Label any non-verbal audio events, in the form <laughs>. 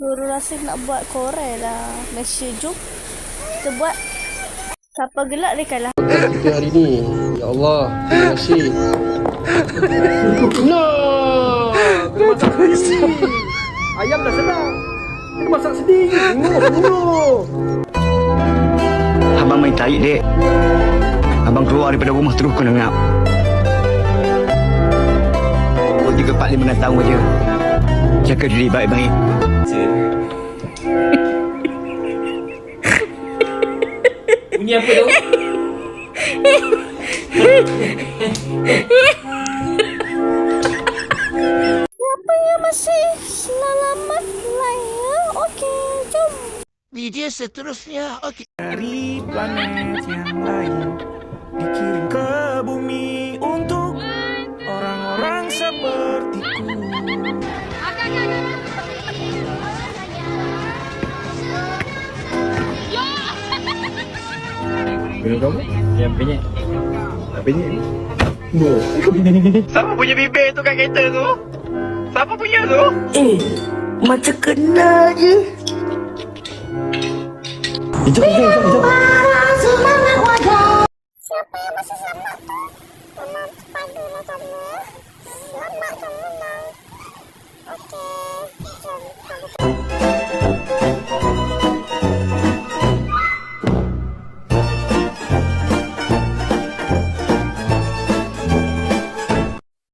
Guru rasa nak buat korel lah. Malaysia jom. Kita buat. Siapa gelak dia kalah. kita hari ni. Ya Allah, terima kasih. <laughs> No! Kena masak sendiri. Ayam dah sedap. Kena masak sendiri. Tengok, tengok. Abang main tarik, dek. Abang keluar daripada rumah terus kena ngap. Kau juga 4-5 tahun je. Jaga diri baik-baik. Bunyi apa tu? Siapa yang masih selamat laya? Okey, jom. Video seterusnya Okey dari planet yang lain dikirim ke bumi Yang penyek. Siapa punya bibir tu kat kereta tu? Siapa punya tu? Macam kena je Siapa yang masih selamat tu? Memang padu lah kamu